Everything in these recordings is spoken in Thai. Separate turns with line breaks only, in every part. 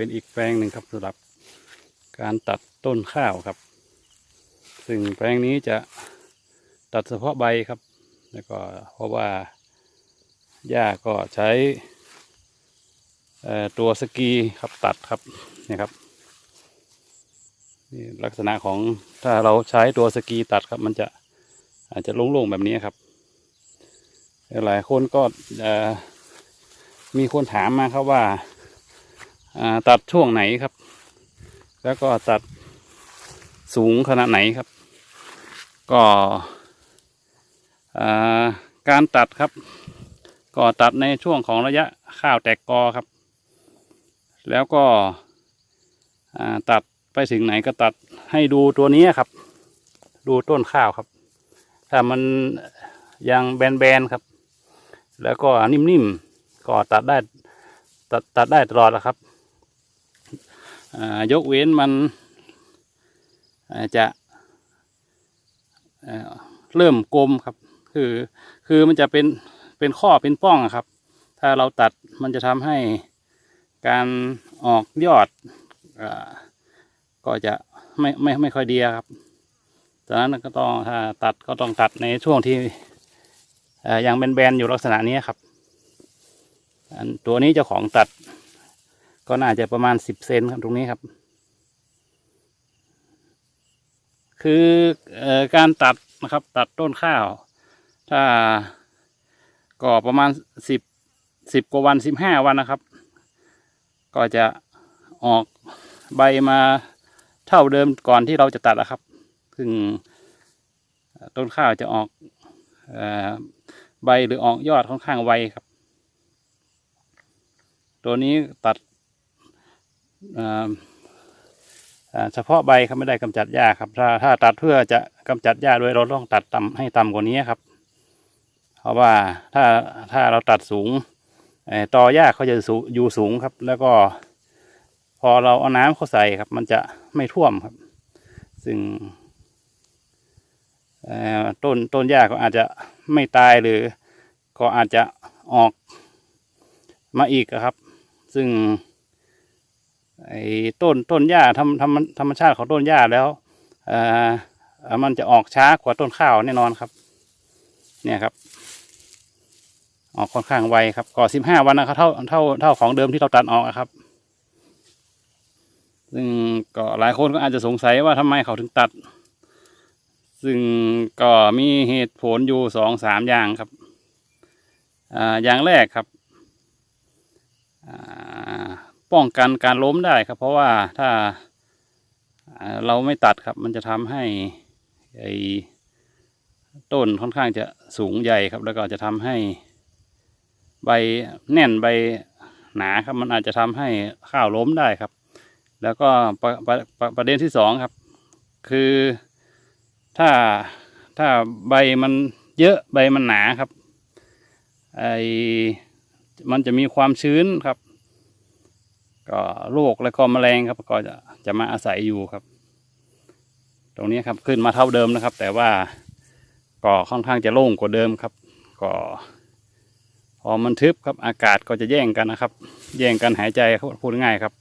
เป็นอีกแปลงหนึ่งครับสำหรับการตัดต้นข้าวครับ ซึ่งแปลงนี้จะตัดเฉพาะใบครับ แล้วก็เพราะว่าหญ้าก็ใช้ตัวสกีครับตัดครับนี่ครับนี่ลักษณะของถ้าเราใช้ตัวสกีตัดครับ มันจะอาจจะโล่งๆแบบนี้ครับ หลายคนก็มีคนถามมาครับว่า ตัดช่วงไหนครับ แล้วก็ตัดสูงขนาดไหนครับ ก็การตัดครับ ก็ตัดในช่วงของระยะข้าวแตกกอครับ แล้วก็ตัดไปถึงไหนก็ตัดให้ดูตัวนี้ครับ ดูต้นข้าวครับ ถ้ามันยังแบนๆครับ แล้วก็นิ่มๆก็ตัดได้ตัดตัดได้ตลอดแล้วครับ ยกเว้นมันจะเริ่มกลมครับ คือคือมันจะเป็นเป็นข้อเป็นป้องครับ ถ้าเราตัดมันจะทำให้การออกยอดอก็จะไม่ไม่ไม่ค่อยดีครับดังนั้นก็ต้องถ้าตัดก็ต้องตัดในช่วงที่ยังเป็นแบนๆอยู่ลักษณะนี้ครับ ตัวนี้เจ้าของตัด ก็น่าจะประมาณสิบเซนครับตรงนี้ครับ คืออการตัดนะครับ ตัดต้นข้าว ถ้าก็ประมาณสิบสิบกว่าวันสิบห้าวันนะครับ ก็จะออกใบมาเท่าเดิมก่อนที่เราจะตัดนะครับ ซึ่งต้นข้าวจะออกอใบหรือออกยอดค่อนข้างไวครับ ตัวนี้ตัด เฉพาะใบครับไม่ได้กำจัดหญ้าครับ ถ้าถ้าตัดเพื่อจะกำจัดหญ้าด้วยเราต้องตัดต่ำให้ต่ำกว่านี้ครับ เพราะว่าถ้าถ้าเราตัดสูงเอ่อตอหญ้าเขาจะอยู่สูงครับ แล้วก็พอเราเอาน้ำเข้าใส่ครับ มันจะไม่ท่วมครับ ซึ่งต้นต้นหญ้าก็อาจจะไม่ตายหรือ ก็อาจจะออกมาอีกครับ ซึ่ง ไอ้ต้นต้นหญ้าธรรมธรรมธรรมชาติของต้นหญ้าแล้วเอ่อมันจะออกช้ากว่าต้นข้าวแน่นอนครับ เนี่ยครับ ออกค่อนข้างไวครับก่อสิบห้าวันนะครับเท่าเท่าเท่าของเดิมที่เราตัดออกอะครับซึ่งก็หลายคนก็อาจจะสงสัยว่าทำไมเขาถึงตัด ซึ่งก็มีเหตุผลอยู่สองสามอย่างครับ อ่าอย่างแรกครับ อ่า ป้องกันการล้มได้ครับ เพราะว่าถ้าเราไม่ตัดครับ มันจะทำให้ไอ้ต้นค่อนข้างจะสูงใหญ่ครับ แล้วก็จะทำให้ ใบแน่นใบหนาครับ มันอาจจะทำให้ข้าวล้มได้ครับ แล้วก็ประประประประเด็นที่สองครับ คือถ้าถ้าใบมันเยอะใบมันหนาครับไอมันจะมีความชื้นครับ ก็โรคและก็แมลงครับก็จะจะมาอาศัยอยู่ครับ ตรงนี้ครับขึ้นมาเท่าเดิมนะครับ แต่ว่าก็ค่อนข้างจะโล่งกว่าเดิมครับ ก็พอมันทึบครับอากาศก็จะแย่งกันนะครับ แย่งกันหายใจพูดง่ายครับ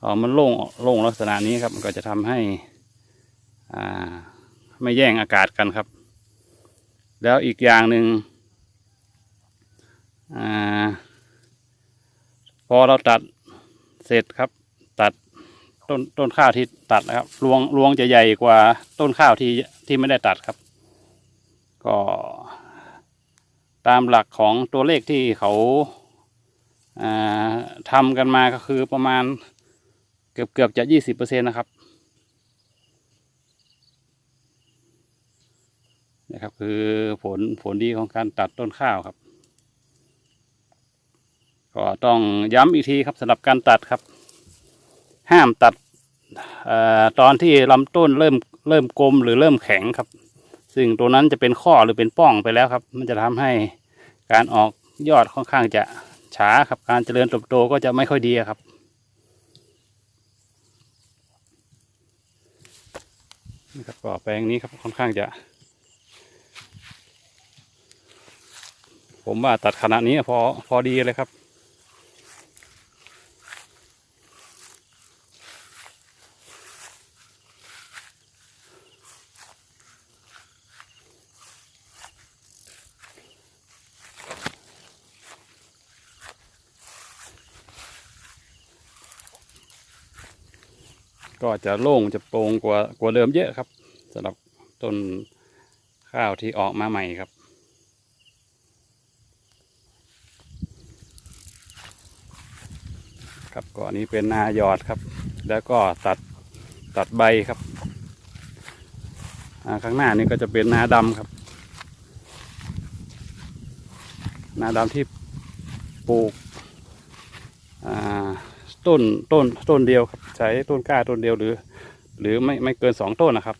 พอมันโล่งโล่งลักษณะนี้ครับ มันก็จะทำให้อ่าไม่แย่งอากาศกันครับ แล้วอีกอย่างหนึ่งอ่าพอเราตัด เสร็จครับ ตัดต้นต้นข้าวที่ตัดนะครับรวงรวงจะใหญ่กว่าต้นข้าวที่ที่ไม่ได้ตัดครับ ก็ตามหลักของตัวเลขที่เขาอ่าทำกันมาก็คือประมาณเกือบเกือบจะยี่สิบเปอร์เซ็นต์นะครับนะครับคือผลผลดีของการตัดต้นข้าวครับ ก็ต้องย้ำอีกทีครับสำหรับการตัดครับ ห้ามตัดออตอนที่ลำต้นเริ่มเริ่มกลมหรือเริ่มแข็งครับ ซึ่งตัวนั้นจะเป็นข้อหรือเป็นป้องไปแล้วครับ มันจะทำให้การออกยอดค่อนข้างจะช้าครับ การเจริญเติบโตก็จะไม่ค่อยดีครับนี่ครับก็แปลงนี้ครับค่อนข้างจะ ผมว่าตัดขนาดนี้พอพอดีเลยครับ ก็จะโล่งจะโปร่งกว่ากว่าเดิมเยอะครับสำหรับต้นข้าวที่ออกมาใหม่ครับครับก็อันนี้เป็นนาหยอดครับ แล้วก็ตัดตัดใบครับข้างหน้านี่ก็จะเป็นนาดำครับ นาดำที่ปลูก ต้นต้นต้นเดียวครับใช้ต้นกล้าต้นเดียวหรือ หรือไม่ไม่เกินสองต้นนะครับ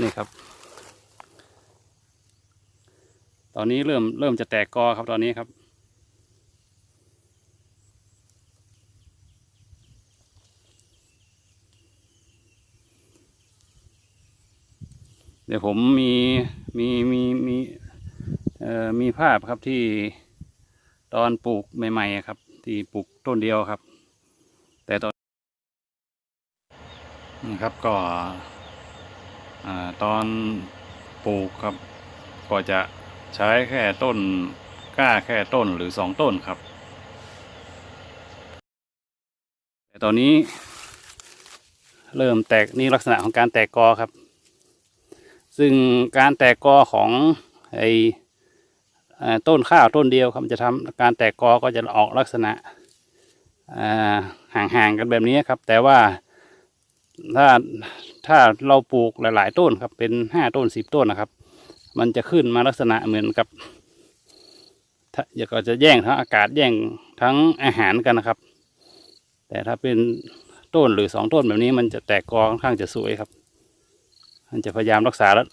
นี่ครับ ตอนนี้เริ่มเริ่มจะแตกกอครับตอนนี้ครับเดี๋ยวผมมีมีมีมีเอ่อมีภาพครับที่ ตอนปลูกใหม่ๆครับ ที่ปลูกต้นเดียวครับ แต่ตอนนะครับก็อ่าตอนปลูกครับ ก็จะใช้แค่ต้นกล้าแค่ต้นหรือสองต้นครับ แต่ตอนนี้เริ่มแตกนี่ลักษณะของการแตกกอครับ ซึ่งการแตกกอของไอ ต้นข้าวต้นเดียวครับมันจะทำการแตกกอก็จะออกลักษณะห่างๆกันแบบนี้ครับ แต่ว่าถ้าถ้าเราปลูกหลาย ๆ ต้นครับเป็นห้าต้นสิบต้นนะครับ มันจะขึ้นมาลักษณะเหมือนกับอยาก็จะแย่งทั้งอากาศแย่งทั้งอาหารกันนะครับ แต่ถ้าเป็นต้นหรือสองต้นแบบนี้มันจะแตกกอค่อนข้างจะสวยครับ มันจะพยายามรักษาระ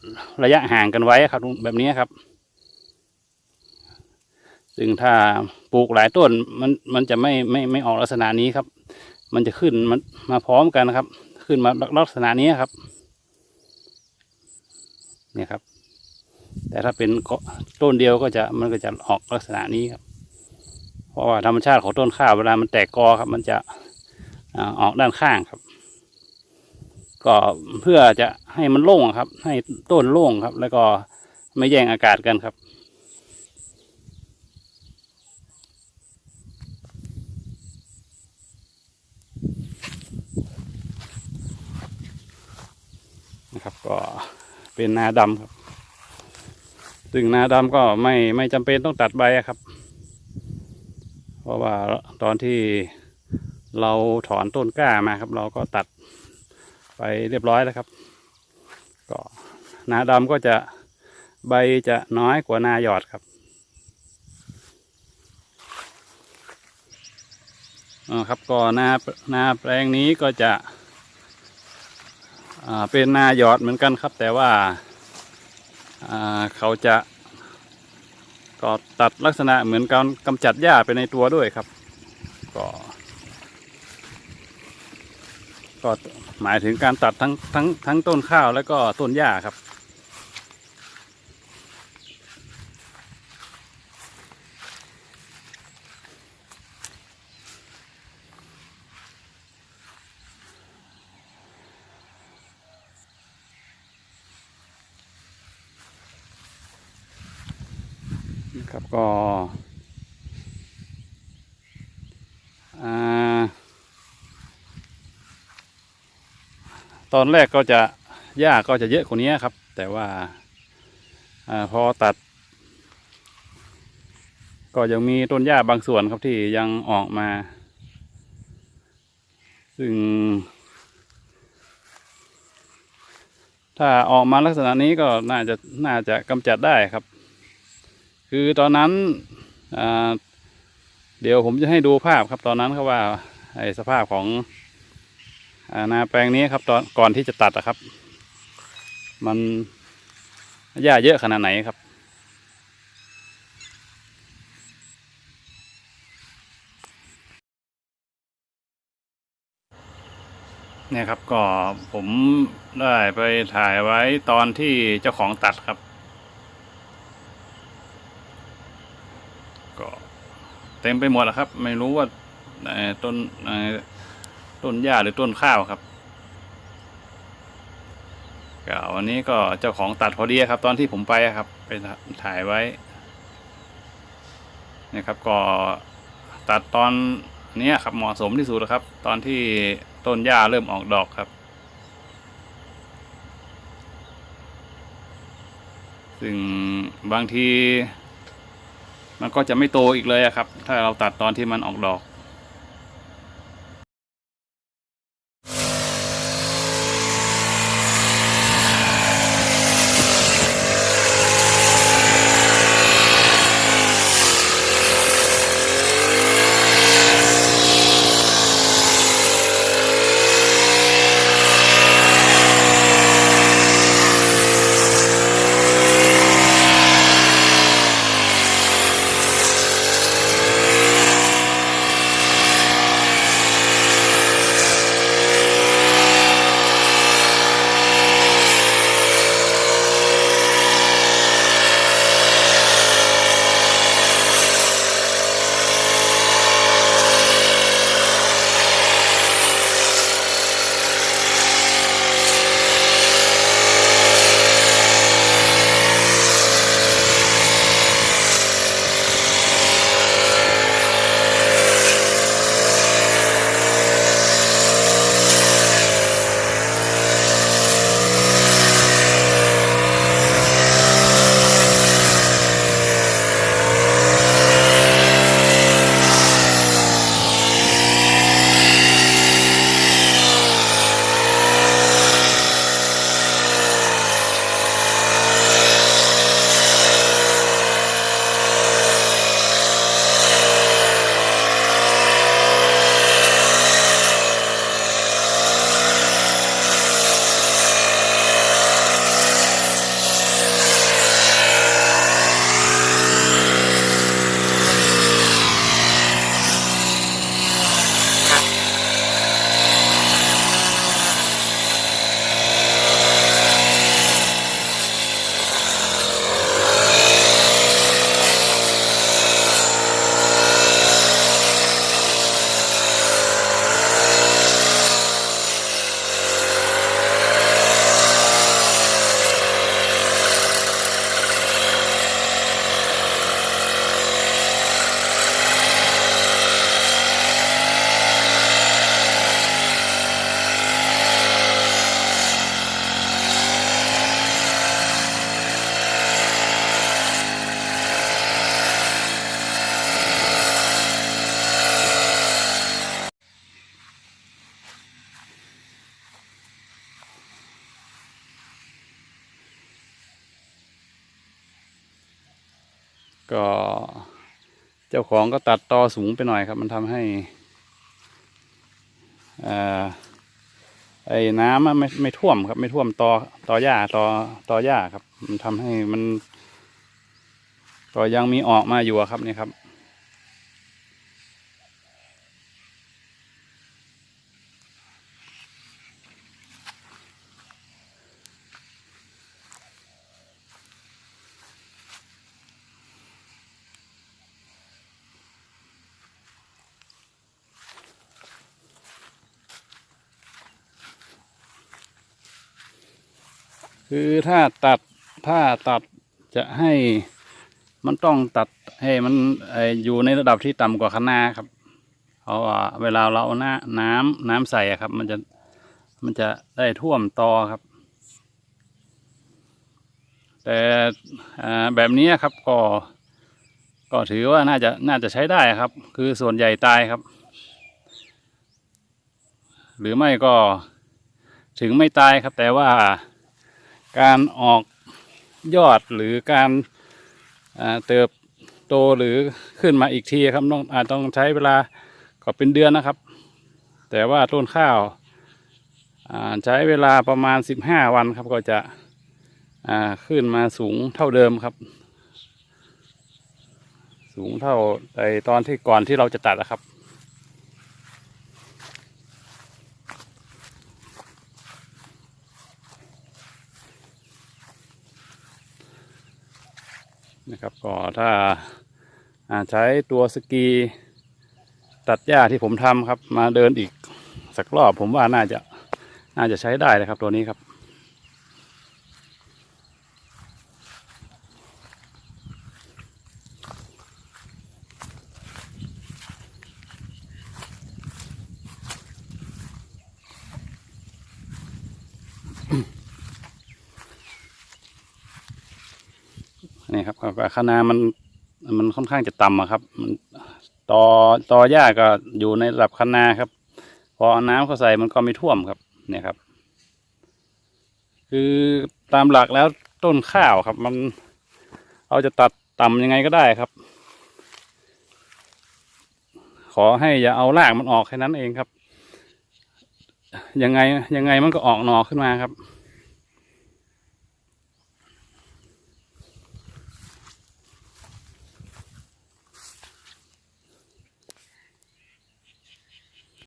ระยะห่างกันไว้ครับแบบนี้ครับ ซึ่งถ้าปลูกหลายต้นมันมันจะไม่ไม่ไม่ออกลักษณะนี้ครับ มันจะขึ้นมันมาพร้อมกันนะครับ ขึ้นมาลักษณะนี้ครับ เนี่ยครับ แต่ถ้าเป็นต้นเดียวก็จะมันก็จะออกลักษณะนี้ครับ เพราะว่าธรรมชาติของต้นข้าวเวลามันแตกกอครับ มันจะออกด้านข้างครับ ก็เพื่อจะให้มันโล่งครับ ให้ต้นโล่งครับ แล้วก็ไม่แย่งอากาศกันครับ นะครับ ก็เป็นนาดำครับซึ่งนาดำก็ไม่ไม่จำเป็นต้องตัดใบครับ เพราะว่าตอนที่เราถอนต้นกล้ามาครับ เราก็ตัดไปเรียบร้อยแล้วครับ ก็นาดำก็จะใบจะน้อยกว่านาหยอดครับอ่าครับก็นานาแปลงนี้ก็จะ เป็นนาหยอดเหมือนกันครับ แต่ว่าอ่าเขาจะก็ตัดลักษณะเหมือนการกำจัดหญ้าไปในตัวด้วยครับ ก็ก็หมายถึงการตัดทั้งทั้งทั้งต้นข้าวแล้วก็ต้นหญ้าครับ นะครับก็ตอนแรกก็จะหญ้าก็จะเยอะกว่านี้ครับ แต่ว่าอพอตัด ก็ยังมีต้นหญ้าบางส่วนครับที่ยังออกมา ซึ่ง ถ้าออกมาลักษณะนี้ก็น่าจะน่าจะกำจัดได้ครับ คือตอนนั้นเดี๋ยวผมจะให้ดูภาพครับตอนนั้นครับว่าไอ้สภาพของอานาแปลงนี้ครับตอนก่อนที่จะตัดอะครับ มันหญ้าเยอะขนาดไหนครับเนี่ยครับก็ผมได้ไปถ่ายไว้ตอนที่เจ้าของตัดครับ ก็เต็มไปหมดแล้วครับ ไม่รู้ว่าต้นต้นหญ้าหรือต้นข้าวครับก็วันนี้ก็เจ้าของตัดพอดีครับ ตอนที่ผมไปครับ ไปถ่ายไว้นะครับก็ตัดตอนนี้ครับเหมาะสมที่สุดแล้วครับ ตอนที่ต้นหญ้าเริ่มออกดอกครับ ซึ่งบางที มันก็จะไม่โตอีกเลยครับ ถ้าเราตัดตอนที่มันออกดอก ก็เจ้าของก็ตัดตอสูงไปหน่อยครับ มันทำให้อ่าไอ้น้ำไม่ไม่ท่วมครับ ไม่ท่วมตอตอหญ้าตอตอหญ้าครับ มันทำให้มัน ตอยังมีออกมาอยู่ครับนี่ครับ คือถ้าตัดถ้าตัดจะให้มันต้องตัดให้มันออยู่ในระดับที่ต่ำกว่าคะนาครับเพราะว่าเวลาเราเอาหน้าน้ำน้ำใส่ครับ มันจะมันจะได้ท่วมตอครับ แต่แบบนี้ครับก็ก็ถือว่าน่าจะน่าจะใช้ได้ครับ คือส่วนใหญ่ตายครับ หรือไม่ก็ถึงไม่ตายครับแต่ว่า การออกยอดหรือการเติบโตหรือขึ้นมาอีกทีครับต้องอาจต้องใช้เวลาก็เป็นเดือนนะครับ แต่ว่าต้นข้าวใช้เวลาประมาณสิบห้าวันครับก็จะขึ้นมาสูงเท่าเดิมครับ สูงเท่าไอตอนที่ก่อนที่เราจะตัดนะครับ นะครับก็ถ้าาใช้ตัวสกีตัดหญ้าที่ผมทำครับ มาเดินอีกสักรอบผมว่าน่าจะน่าจะใช้ได้นะครับตัวนี้ครับ ค นี่ครับคณะมันมันค่อนข้างจะต่ำครับ มันตอตอหญ้าก็อยู่ในระดับคณะครับ พอเอาน้ำเข้าใส่มันก็ไม่ท่วมครับ เนี่ยครับ คือตามหลักแล้วต้นข้าวครับ มันเอาจะตัดต่ำยังไงก็ได้ครับ ขอให้อย่าเอารากมันออกแค่นั้นเองครับ ยังไงยังไงมันก็ออกหนอขึ้นมาครับ